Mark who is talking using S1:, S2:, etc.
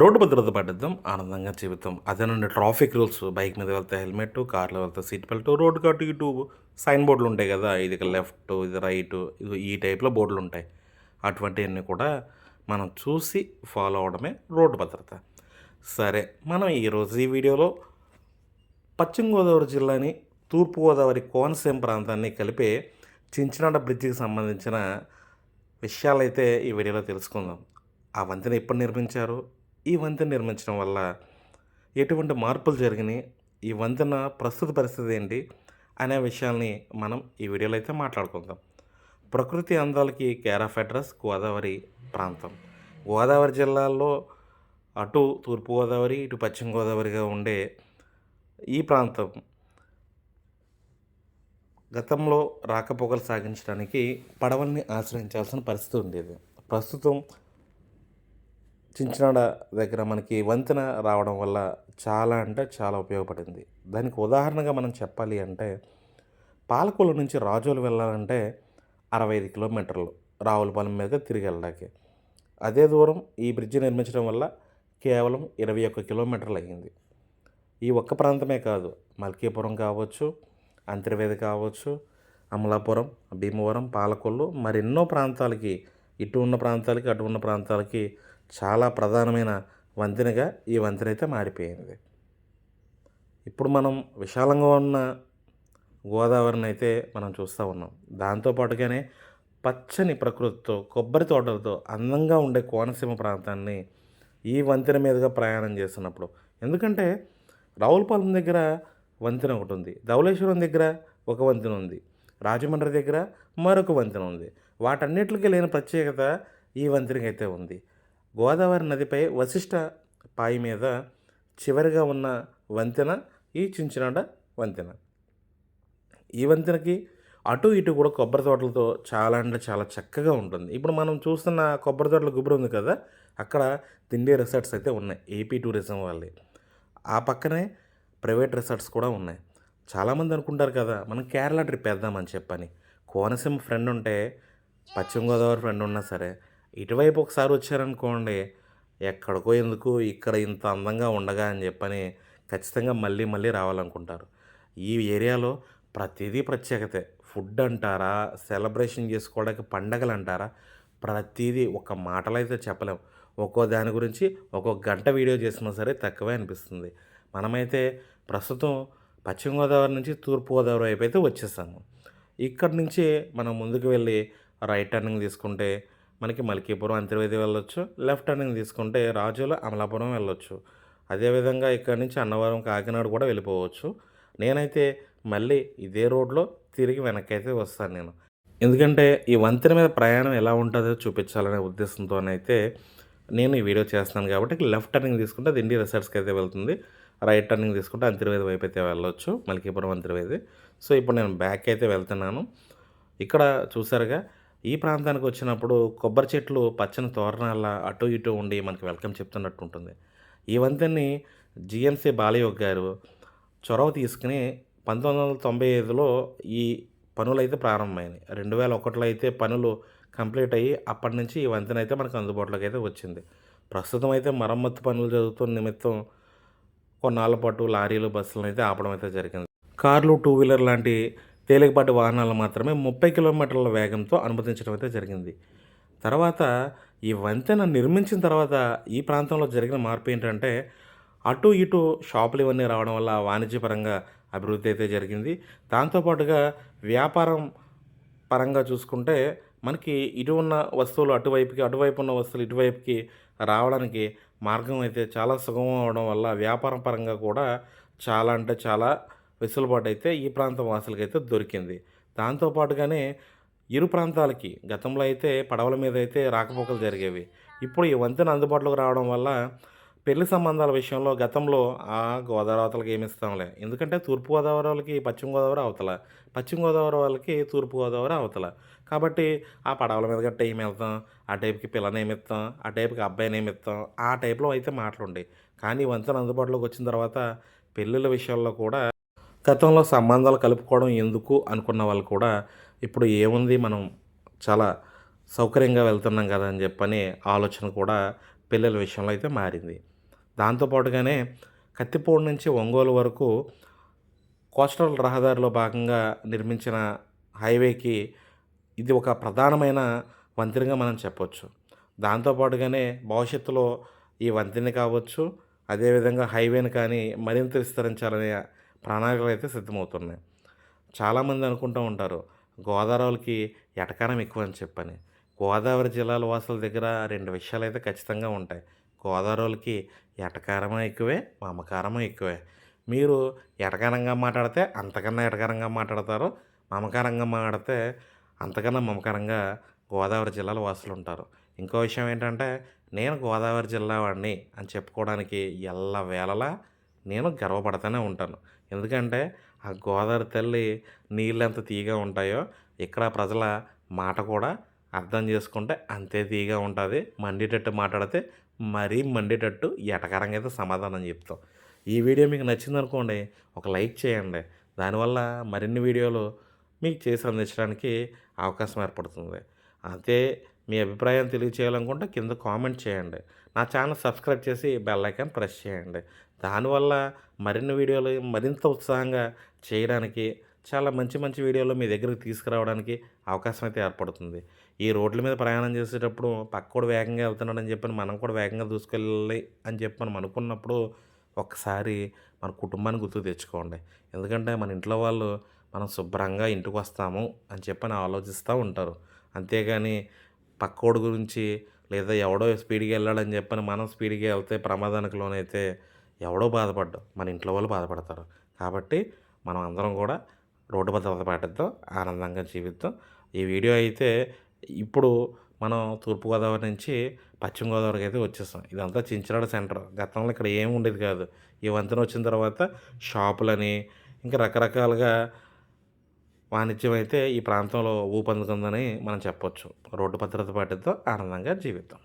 S1: Road భద్రత పట్టిద్దాం ఆనందంగా జీవితం అదేనండి ట్రాఫిక్ రూల్స్. బైక్ మీద వెళ్తే హెల్మెట్ కార్లో వెళ్తే సీట్ బెల్ట్ రోడ్డు కాటు ఇటు సైన్ బోర్డులు ఉంటాయి కదా ఇది లెఫ్ట్ ఇది రైట్ ఇది ఈ టైప్లో బోర్డులు ఉంటాయి. అటువంటివన్నీ కూడా మనం చూసి ఫాలో అవడమే రోడ్డు భద్రత. సరే మనం ఈరోజు ఈ వీడియోలో పశ్చిమ గోదావరి జిల్లాని తూర్పుగోదావరి కోనసీమ ప్రాంతాన్ని కలిపే చించినాడ బ్రిడ్జికి సంబంధించిన విషయాలైతే ఈ వీడియోలో తెలుసుకుందాం. ఆ వంతెన ఎప్పుడు నిర్మించారు? ఈ వంతెన నిర్మించడం వల్ల ఎటువంటి మార్పులు జరిగినాయి? ఈ వంతెన ప్రస్తుత పరిస్థితి ఏంటి? అనే విషయాల్ని మనం ఈ వీడియోలో అయితే మాట్లాడుకుందాం. ప్రకృతి అందాలకి కేర్ ఆఫ్ అడ్రస్ గోదావరి ప్రాంతం. గోదావరి జిల్లాల్లో అటు తూర్పుగోదావరి ఇటు పశ్చిమ గోదావరిగా ఉండే ఈ ప్రాంతం గతంలో రాకపోకలు సాగించడానికి పడవల్ని ఆశ్రయించాల్సిన పరిస్థితి ఉండేది. ప్రస్తుతం చించినాడ దగ్గర మనకి వంతెన రావడం వల్ల చాలా అంటే చాలా ఉపయోగపడింది. దానికి ఉదాహరణగా మనం చెప్పాలి అంటే పాలకొల్లు నుంచి రాజోలు వెళ్ళాలంటే అరవై ఐదు కిలోమీటర్లు రావులపాలెం మీద తిరిగి వెళ్ళడానికి. అదే దూరం ఈ బ్రిడ్జి నిర్మించడం వల్ల కేవలం ఇరవై ఒక్క కిలోమీటర్లు అయ్యింది. ఈ ఒక్క ప్రాంతమే కాదు మల్కీపురం కావచ్చు అంతర్వేది కావచ్చు అమలాపురం భీమవరం పాలకొల్లు మరెన్నో ప్రాంతాలకి ఇటు ఉన్న ప్రాంతాలకి అటు ఉన్న ప్రాంతాలకి చాలా ప్రధానమైన వంతెనగా ఈ వంతెన అయితే మారిపోయింది. ఇప్పుడు మనం విశాలంగా ఉన్న గోదావరిని అయితే మనం చూస్తూ ఉన్నాం. దాంతోపాటుగానే పచ్చని ప్రకృతితో కొబ్బరి తోటలతో అందంగా ఉండే కోనసీమ ప్రాంతాన్ని ఈ వంతెన మీదుగా ప్రయాణం చేస్తున్నప్పుడు. ఎందుకంటే రావులపాలెం దగ్గర వంతెన ఒకటి ఉంది ధవళేశ్వరం దగ్గర ఒక వంతెన ఉంది రాజమండ్రి దగ్గర మరొక వంతెన ఉంది. వాటన్నిటికీ లేని ప్రత్యేకత ఈ వంతెనకైతే ఉంది. గోదావరి నదిపై వశిష్ట పాయి మీద చివరిగా ఉన్న వంతెన ఈ చించినాడ వంతెన. ఈ వంతెనకి అటు ఇటు కూడా కొబ్బరి తోటలతో చాలా అంటే చాలా చక్కగా ఉంటుంది. ఇప్పుడు మనం చూస్తున్న కొబ్బరి తోటల గుబురు ఉంది కదా అక్కడ తిండి రిసార్ట్స్ అయితే ఉన్నాయి. ఏపీ టూరిజం వాళ్ళే ఆ పక్కనే ప్రైవేట్ రిసార్ట్స్ కూడా ఉన్నాయి. చాలామంది అనుకుంటారు కదా మనం కేరళ ట్రిప్ వేద్దామని చెప్పని. కోనసీమ ఫ్రెండ్ ఉంటే పశ్చిమ గోదావరి ఫ్రెండ్ ఉన్నా సరే ఇటువైపు ఒకసారి వచ్చారనుకోండి ఎక్కడికో ఎందుకు ఇక్కడ ఇంత అందంగా ఉండగా అని చెప్పని ఖచ్చితంగా మళ్ళీ మళ్ళీ రావాలనుకుంటారు. ఈ ఏరియాలో ప్రతిదీ ప్రత్యేకతే. ఫుడ్ అంటారా సెలబ్రేషన్ చేసుకోవడానికి పండగలు అంటారా ప్రతిదీ ఒక మాటలో అయితే చెప్పలేం. ఒక్కో దాని గురించి ఒక్కో గంట వీడియో చేసినా సరే తక్కువే అనిపిస్తుంది. మనమైతే ప్రస్తుతం పశ్చిమ గోదావరి నుంచి తూర్పు గోదావరి వైపు అయితే వచ్చేసాము. ఇక్కడి నుంచి మనం ముందుకు వెళ్ళి రైట్ టర్నింగ్ తీసుకుంటే మనకి మల్కీపురం అంతర్వేది వెళ్ళొచ్చు. లెఫ్ట్ టర్నింగ్ తీసుకుంటే రాజుల అమలాపురం వెళ్ళొచ్చు. అదేవిధంగా ఇక్కడ నుంచి అన్నవరం కాకినాడ కూడా వెళ్ళిపోవచ్చు. నేనైతే మళ్ళీ ఇదే రోడ్లో తిరిగి వెనక్కి అయితే వస్తాను నేను. ఎందుకంటే ఈ వంతెన మీద ప్రయాణం ఎలా ఉంటుందో చూపించాలనే ఉద్దేశంతోనైతే నేను ఈ వీడియో చేస్తాను కాబట్టి లెఫ్ట్ టర్నింగ్ తీసుకుంటే దిండి రిసార్ట్స్కి అయితే వెళ్తుంది. రైట్ టర్నింగ్ తీసుకుంటే అంతర్వేది వైపు అయితే వెళ్ళొచ్చు మల్కీపురం అంతర్వేది సో ఇప్పుడు నేను బ్యాక్ అయితే వెళ్తున్నాను. ఇక్కడ చూసారుగా ఈ ప్రాంతానికి వచ్చినప్పుడు కొబ్బరి చెట్లు పచ్చని తోరణాల అటు ఇటు ఉండి మనకి వెల్కమ్ చెప్తున్నట్టు ఉంటుంది. ఈ వంతెన్ని జిఎంసీ బాలయోగ్ గారు చొరవ తీసుకుని పంతొమ్మిది వందల తొంభై ఐదులో ఈ పనులు అయితే ప్రారంభమైనాయి. రెండు వేల ఒకటిలో అయితే పనులు కంప్లీట్ అయ్యి అప్పటి నుంచి ఈ వంతెన అయితే మనకు అందుబాటులోకి అయితే వచ్చింది. ప్రస్తుతం అయితే మరమ్మత్తు పనులు జరుగుతున్న నిమిత్తం కొన్నాళ్ళ పాటు లారీలు బస్సులను అయితే ఆపడం అయితే జరిగింది. కార్లు టూ వీలర్ లాంటి తేలికపాటి వాహనాలు మాత్రమే ముప్పై కిలోమీటర్ల వేగంతో అనుమతించడం అయితే జరిగింది. తర్వాత ఈ వంతెన నిర్మించిన తర్వాత ఈ ప్రాంతంలో జరిగిన మార్పు ఏంటంటే అటు ఇటు షాపులు ఇవన్నీ రావడం వల్ల వాణిజ్యపరంగా అభివృద్ధి అయితే జరిగింది. దాంతోపాటుగా వ్యాపారం పరంగా చూసుకుంటే మనకి ఇటు ఉన్న వస్తువులు అటువైపుకి అటువైపు ఉన్న వస్తువులు ఇటువైపుకి రావడానికి మార్గం అయితే చాలా సుగమం అవడం వల్ల వ్యాపారం పరంగా కూడా చాలా అంటే చాలా వెసులుబాటు అయితే ఈ ప్రాంతం వాసులకైతే దొరికింది. దాంతోపాటుగానే ఇరు ప్రాంతాలకి గతంలో అయితే పడవల మీద అయితే రాకపోకలు జరిగేవి. ఇప్పుడు ఈ వంతెన అందుబాటులోకి రావడం వల్ల పెళ్ళి సంబంధాల విషయంలో గతంలో ఆ గోదావరి అవతలకి ఏమి ఇస్తాంలే. ఎందుకంటే తూర్పు గోదావరి వాళ్ళకి పశ్చిమ గోదావరి అవతల. పశ్చిమ గోదావరి వాళ్ళకి తూర్పు గోదావరి అవతల. కాబట్టి ఆ పడవల మీద గట్ట ఏమి వెళ్తాం? ఆ టైప్కి పిల్లని ఏమి ఇస్తాం? ఆ టైప్కి అబ్బాయిని ఏమి ఇస్తాం? ఆ టైప్లో అయితే మాటలుండే కానీ వంతెన అందుబాటులోకి వచ్చిన తర్వాత పెళ్ళిళ్ళ విషయాల్లో కూడా గతంలో సంబంధాలు కలుపుకోవడం ఎందుకు అనుకున్న వాళ్ళు కూడా ఇప్పుడు ఏముంది మనం చాలా సౌకర్యంగా వెళ్తున్నాం కదా అని చెప్పని ఆలోచన కూడా పిల్లల విషయంలో అయితే మారింది. దాంతోపాటుగానే కత్తిపూడి నుంచి ఒంగోలు వరకు కోస్టల్ రహదారిలో భాగంగా నిర్మించిన హైవేకి ఇది ఒక ప్రధానమైన వంతెనగా మనం చెప్పొచ్చు. దాంతోపాటుగానే భవిష్యత్తులో ఈ వంతెన కావచ్చు అదేవిధంగా హైవేని కానీ మరింత విస్తరించాలనే ప్రణాళికలు అయితే సిద్ధమవుతున్నాయి. చాలామంది అనుకుంటూ ఉంటారు గోదావరికి ఎటకారం ఎక్కువ అని చెప్పని. గోదావరి జిల్లాల వాసుల దగ్గర రెండు విషయాలు అయితే ఖచ్చితంగా ఉంటాయి. గోదావరికి ఎటకారం ఎక్కువే మమకారం ఎక్కువే? మీరు ఎటకారంగా మాట్లాడితే అంతకన్నా ఎటకారంగా మాట్లాడతారు మమకారంగా మాట్లాడితే అంతకన్నా మమకారంగా గోదావరి జిల్లాల వాసులు ఉంటారు. ఇంకో విషయం ఏంటంటే నేను గోదావరి జిల్లా వాడిని అని చెప్పుకోవడానికి ఎల్ల వేళలా నేను గర్వపడుతూనే ఉంటాను. ఎందుకంటే ఆ గోదావరి తల్లి నీళ్ళు ఎంత తీయగా ఉంటాయో ఇక్కడ ప్రజల మాట కూడా అర్థం చేసుకుంటే అంతే తీయగా ఉంటుంది. మండేటట్టు మాట్లాడితే మరీ మండేటట్టు ఎటకరంగా అయితే సమాధానం చెప్తాం. ఈ వీడియో మీకు నచ్చిందనుకోండి ఒక లైక్ చేయండి. దానివల్ల మరిన్ని వీడియోలు మీకు చేసి అందించడానికి అవకాశం ఏర్పడుతుంది. అంతే మీ అభిప్రాయం తెలియచేయాలనుకుంటే కింద కామెంట్ చేయండి. నా ఛానల్ సబ్స్క్రైబ్ చేసి బెల్ ఐకాన్ ప్రెస్ చేయండి. దానివల్ల మరిన్ని వీడియోలు మరింత ఉత్సాహంగా చేయడానికి చాలా మంచి మంచి వీడియోలు మీ దగ్గరికి తీసుకురావడానికి అవకాశం అయితే ఏర్పడుతుంది. ఈ రోడ్ల మీద ప్రయాణం చేసేటప్పుడు పక్కోడు వేగంగా వెళ్తున్నాడని చెప్పని మనం కూడా వేగంగా దూసుకెళ్ళాలి అని చెప్పి మనం అనుకున్నప్పుడు ఒక్కసారి మన కుటుంబాన్ని గుర్తు తెచ్చుకోండి. ఎందుకంటే మన ఇంట్లో వాళ్ళు మనం శుభ్రంగా ఇంటికి వస్తాము అని చెప్పని ఆలోచిస్తూ ఉంటారు. అంతేగాని పక్కోడు గురించి లేదా ఎవడో స్పీడ్గా వెళ్ళాడని చెప్పని మనం స్పీడ్గా వెళ్తే ప్రమాదానికి లోనైతే ఎవడో బాధపడ్డాం. మన ఇంట్లో వాళ్ళు బాధపడతారు. కాబట్టి మనం అందరం కూడా రోడ్డు భద్రత పాటిద్దాం ఆనందంగా జీవిద్దాం. ఈ వీడియో అయితే ఇప్పుడు మనం తూర్పుగోదావరి నుంచి పశ్చిమ గోదావరికి అయితే వచ్చేస్తాం ఇదంతా చించినాడ సెంటర్. గతంలో ఇక్కడ ఏమి ఉండేది కాదు. ఈ వంతెన వచ్చిన తర్వాత షాపులని ఇంకా రకరకాలుగా వాణిజ్యం అయితే ఈ ప్రాంతంలో ఊపందుకుందని మనం చెప్పొచ్చు. రోడ్డు భద్రత పాటితో ఆనందంగా జీవిద్దాం